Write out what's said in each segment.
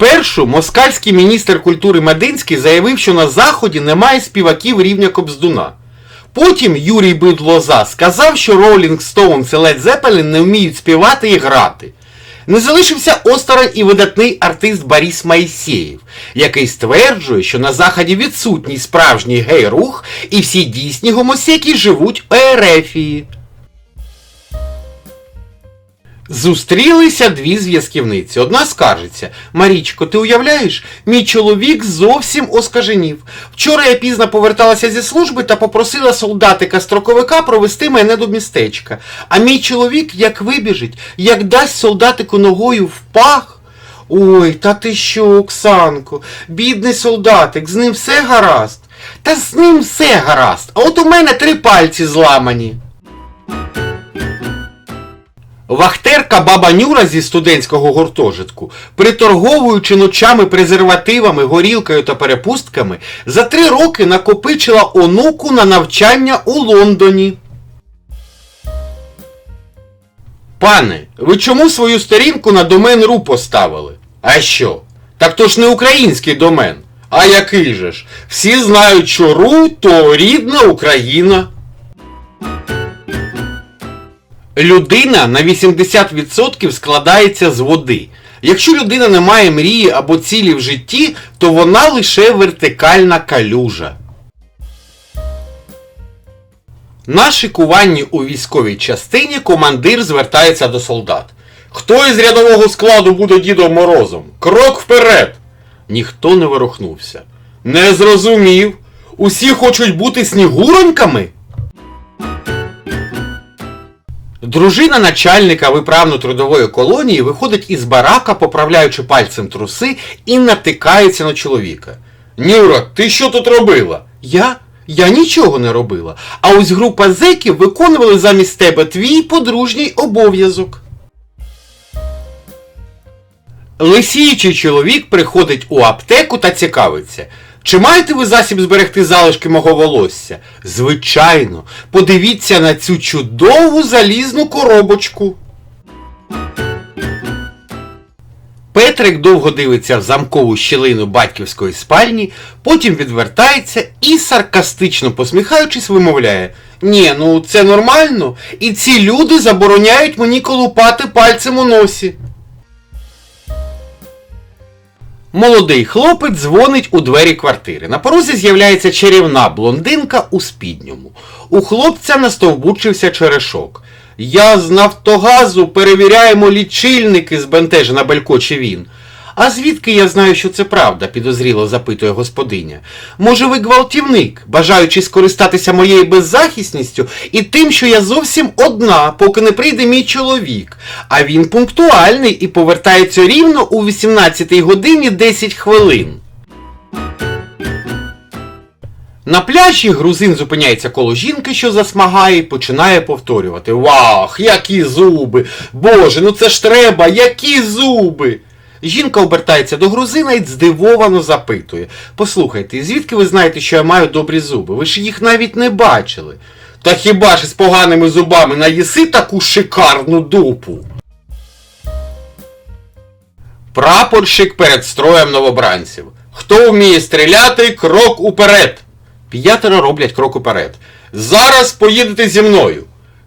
Спершу москальський міністр культури Мединський заявив, що на Заході немає співаків рівня Кобздуна. Потім Юрій Бидлоза сказав, що Rolling Stones і Led Zeppelin не вміють співати і грати. Не залишився осторонь і видатний артист Борис Майсєєв, який стверджує, що на Заході відсутній справжній гей-рух і всі дійсні гомосеки живуть у Ерефії. Зустрілися дві зв'язківниці. Одна скаржиться: Марічко, ти уявляєш, мій чоловік зовсім оскаженів. Вчора я пізно поверталася зі служби та попросила солдатика-строковика провести мене до містечка. А мій чоловік, як вибіжить, як дасть солдатику ногою в пах. Ой, та ти що, Оксанко, бідний солдатик, з ним все гаразд. Та з ним все гаразд. А от у мене три пальці зламані. Вахтерка баба Нюра зі студентського гуртожитку, приторговуючи ночами презервативами, горілкою та перепустками, за три роки накопичила онуку на навчання у Лондоні. Пане, ви чому свою сторінку на домен РУ поставили? А що? Так то ж не український домен. А який же ж? Всі знають, що РУ то рідна Україна. Людина на 80% складається з води. Якщо людина не має мрії або цілі в житті, то вона лише вертикальна калюжа. На шикуванні у військовій частині командир звертається до солдат. Хто із рядового складу буде Дідом Морозом? Крок вперед! Ніхто не ворухнувся. Не зрозумів. Усі хочуть бути снігуроньками? Дружина начальника виправно-трудової колонії виходить із барака, поправляючи пальцем труси, і натикається на чоловіка. Нюра, ти що тут робила? Я? Я нічого не робила. А ось група зеків виконували замість тебе твій подружній обов'язок. Лисіючий чоловік приходить у аптеку та цікавиться. Чи маєте ви засіб зберегти залишки мого волосся? Звичайно, подивіться на цю чудову залізну коробочку. Петрик довго дивиться в замкову щілину батьківської спальні, потім відвертається і, саркастично посміхаючись, вимовляє Ні, ну це нормально, і ці люди забороняють мені колупати пальцем у носі. Молодий хлопець дзвонить у двері квартири. На порозі з'являється чарівна блондинка у спідньому. У хлопця настовбучився черешок. Я з Нафтогазу перевіряємо лічильники, збентежена белькоче він. А звідки я знаю, що це правда? підозріло запитує господиня. Може, ви гвалтівник, бажаючи скористатися моєю беззахисністю і тим, що я зовсім одна, поки не прийде мій чоловік. А він пунктуальний і повертається рівно у 18 годині 10 хвилин. На пляжі грузин зупиняється коло жінки, що засмагає, і починає повторювати Вах, які зуби! Боже, ну це ж треба, які зуби! Жінка обертається до грузина і здивовано запитує Послухайте, звідки ви знаєте, що я маю добрі зуби? Ви ж їх навіть не бачили. Та хіба ж з поганими зубами наїси таку шикарну дупу? Прапорщик перед строєм новобранців. Хто вміє стріляти, крок уперед. П'ятеро роблять крок уперед. Зараз поїдете зі мною.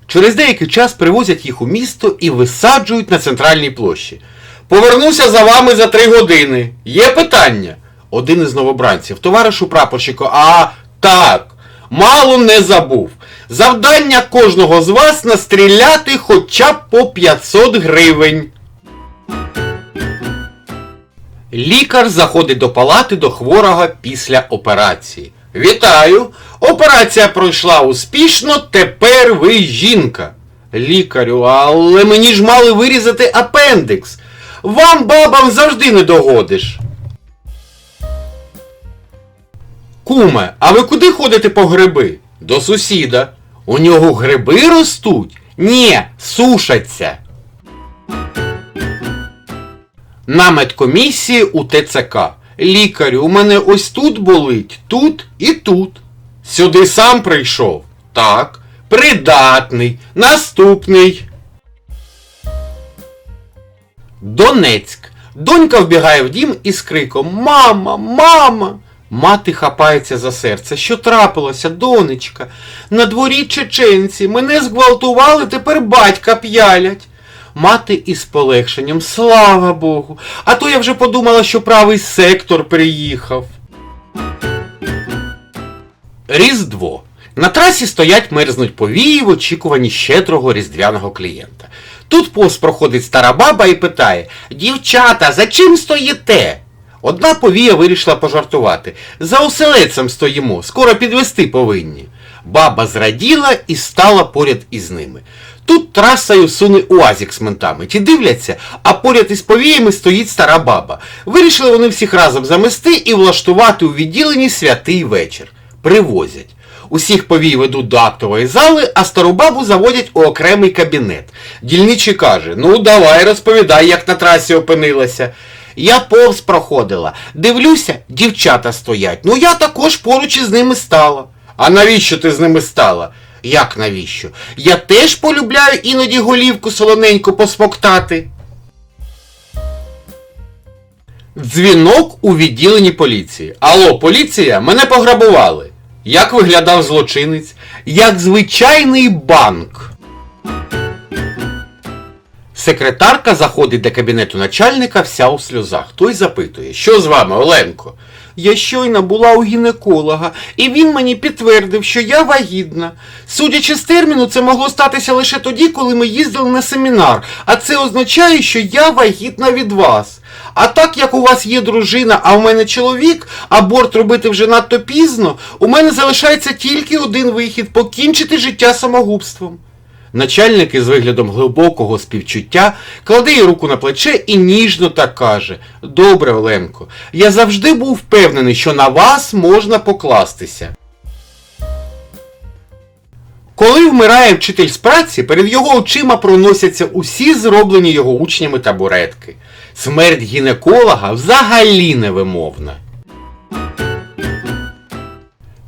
Через деякий час привозять їх у місто і висаджують на центральній площі. Повернуся за вами за три години. Є питання? Один із новобранців. Товаришу прапорщику, а так, мало не забув. Завдання кожного з вас настріляти хоча б по 500 гривень. Лікар заходить до палати до хворого після операції. Вітаю! Операція пройшла успішно, тепер ви жінка. Лікарю, але мені ж мали вирізати апендикс. Вам, бабам, завжди не догодиш. Куме, а ви куди ходите по гриби? До сусіда. У нього гриби ростуть? Ні, сушаться. На медкомісії у ТЦК. Лікарю, у мене ось тут болить, тут і тут. Сюди сам прийшов. Так. Придатний. Наступний. Донецьк. Донька вбігає в дім із криком Мама, мама. Мати хапається за серце. Що трапилося, донечка? На дворі чеченці. Мене зґвалтували, тепер батька п'ялять. Мати із полегшенням, слава Богу. А то я вже подумала, що правий сектор приїхав. Різдво. На трасі стоять мерзнуть повії в очікуванні щедрого різдвяного клієнта. Тут повз проходить стара баба і питає: Дівчата, за чим стоїте? Одна повія вирішила пожартувати. За оселедцем стоїмо, скоро підвести повинні. Баба зраділа і стала поряд із ними. Тут трасою суне уазік з ментами. Ті дивляться, а поряд із повіями стоїть стара баба. Вирішили вони всіх разом замести і влаштувати у відділенні святий вечір. Привозять. Усіх повій ведуть до актової зали, а стару бабу заводять у окремий кабінет. Дільничий каже: Ну, давай розповідай, як на трасі опинилася. Я повз проходила. Дивлюся, дівчата стоять. Ну я також поруч із ними стала. А навіщо ти з ними стала? Як навіщо? Я теж полюбляю іноді голівку солоненьку посмоктати. Дзвінок у відділенні поліції. Алло, поліція, мене пограбували. Як виглядав злочинець? Як звичайний банк. Секретарка заходить до кабінету начальника вся у сльозах. Той запитує, що з вами, Оленко? Я щойно була у гінеколога, і він мені підтвердив, що я вагітна. Судячи з терміну, це могло статися лише тоді, коли ми їздили на семінар, а це означає, що я вагітна від вас. А так як у вас є дружина, а у мене чоловік, аборт робити вже надто пізно, у мене залишається тільки один вихід покінчити життя самогубством. Начальник із виглядом глибокого співчуття кладе їй руку на плече і ніжно так каже: Добре, Оленко, я завжди був впевнений, що на вас можна покластися. Коли вмирає вчитель з праці, перед його очима проносяться усі зроблені його учнями табуретки. Смерть гінеколога взагалі невимовна.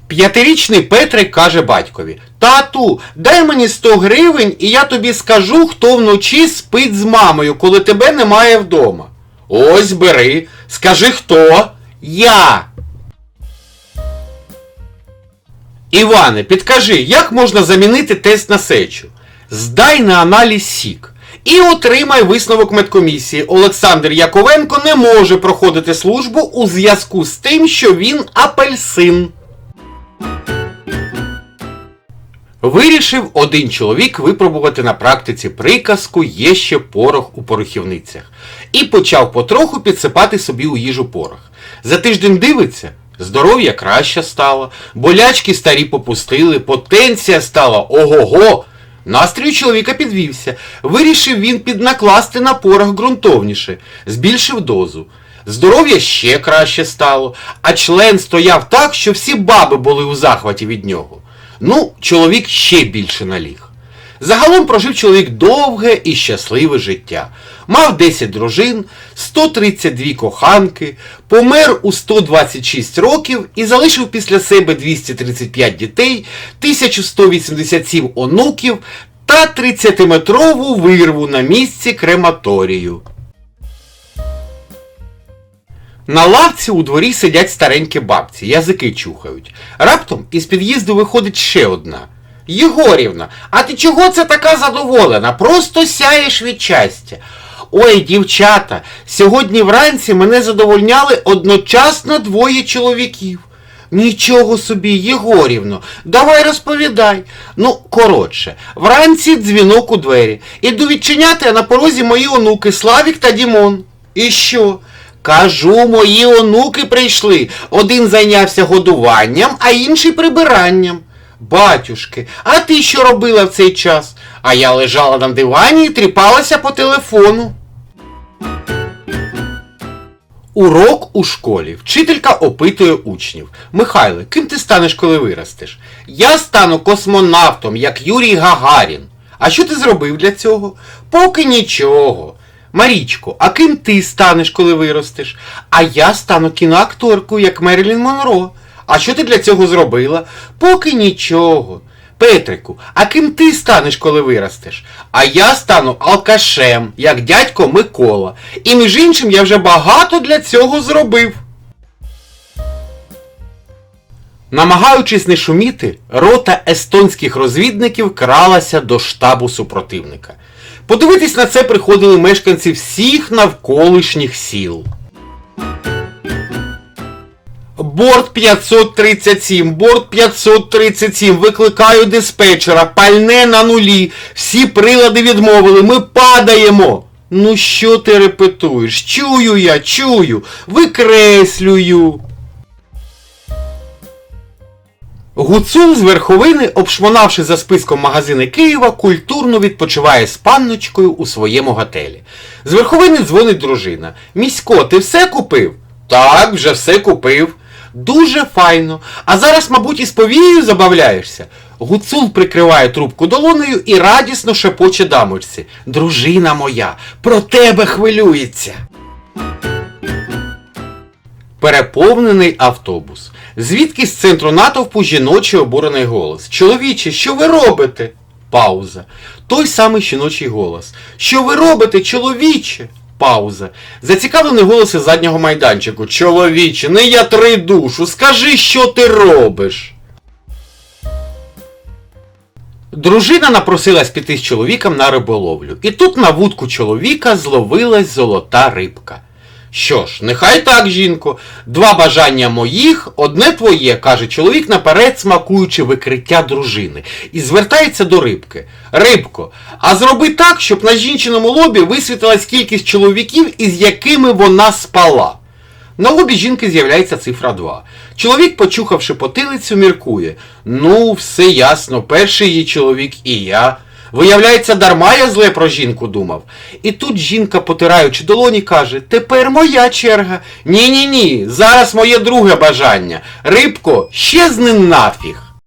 П'ятирічний Петрик каже батькові: Тату, дай мені 100 гривень, і я тобі скажу, хто вночі спить з мамою, коли тебе немає вдома. Ось бери, скажи хто? Я. Іване, підкажи, як можна замінити тест на сечу? Здай на аналіз сік. І отримай висновок медкомісії. Олександр Яковенко не може проходити службу у зв'язку з тим, що він апельсин. Вирішив один чоловік випробувати на практиці приказку є ще порох у порохівницях і почав потроху підсипати собі у їжу порох. За тиждень дивиться, здоров'я краще стало, болячки старі попустили, потенція стала ого-го. Настрій у чоловіка підвівся. Вирішив він піднакласти на порох ґрунтовніше, збільшив дозу. Здоров'я ще краще стало, а член стояв так, що всі баби були у захваті від нього. Ну, чоловік ще більше наліг. Загалом прожив чоловік довге і щасливе життя. Мав 10 дружин, 132 коханки, помер у 126 років і залишив після себе 235 дітей, 1187 онуків та 30-метрову вирву на місці крематорію. На лавці у дворі сидять старенькі бабці, язики чухають. Раптом із під'їзду виходить ще одна. Єгорівна, а ти чого це така задоволена? Просто сяєш від щастя. Ой, дівчата, сьогодні вранці мене задовольняли одночасно двоє чоловіків. Нічого собі, Єгорівно, давай розповідай. Ну, коротше, вранці дзвінок у двері. Іду відчиняти, а на порозі мої онуки Славік та Дімон. І що? Кажу, мої онуки прийшли. Один зайнявся годуванням, а інший прибиранням. Батюшки, а ти що робила в цей час? А я лежала на дивані і тріпалася по телефону. Урок у школі. Вчителька опитує учнів. Михайле, ким ти станеш, коли виростеш? Я стану космонавтом, як Юрій Гагарін. А що ти зробив для цього? Поки нічого. Марічко, а ким ти станеш, коли виростеш? А я стану кіноакторкою, як Мерлін Монро. А що ти для цього зробила? Поки нічого. Петрику, а ким ти станеш, коли виростеш? А я стану алкашем, як дядько Микола. І між іншим я вже багато для цього зробив. Намагаючись не шуміти, рота естонських розвідників кралася до штабу супротивника. Подивитись на це приходили мешканці всіх навколишніх сіл. Борт 537, борт 537, викликаю диспетчера, пальне на нулі, всі прилади відмовили, ми падаємо. Ну що ти репетуєш? Чую я, чую, викреслюю. Гуцул з верховини, обшмонавши за списком магазини Києва, культурно відпочиває з панночкою у своєму готелі. З верховини дзвонить дружина. Місько, ти все купив? Так, вже все купив. Дуже файно. А зараз, мабуть, із повією забавляєшся. Гуцул прикриває трубку долонею і радісно шепоче дамочці. Дружина моя, про тебе хвилюється. Переповнений автобус. Звідки з центру натовпу жіночий обурений голос. Чоловіче, що ви робите? Пауза. Той самий жіночий голос. Що ви робите, чоловіче? Пауза. Зацікавлений голос із заднього майданчику. Чоловіче, не я три душу, скажи, що ти робиш. Дружина напросилась піти з чоловіком на риболовлю. І тут на вудку чоловіка зловилась золота рибка. Що ж, нехай так, жінко. Два бажання моїх, одне твоє, каже чоловік наперед, смакуючи викриття дружини, і звертається до рибки. Рибко, а зроби так, щоб на жінчиному лобі висвітилась кількість чоловіків, із якими вона спала. На лобі жінки з'являється цифра 2. Чоловік, почухавши потилицю, міркує. Ну, все ясно, перший її чоловік і я. Виявляється, дарма я зле про жінку думав. І тут жінка, потираючи долоні, каже: Тепер моя черга. Ні-ні ні, зараз моє друге бажання. Рибко, щезни нафіг.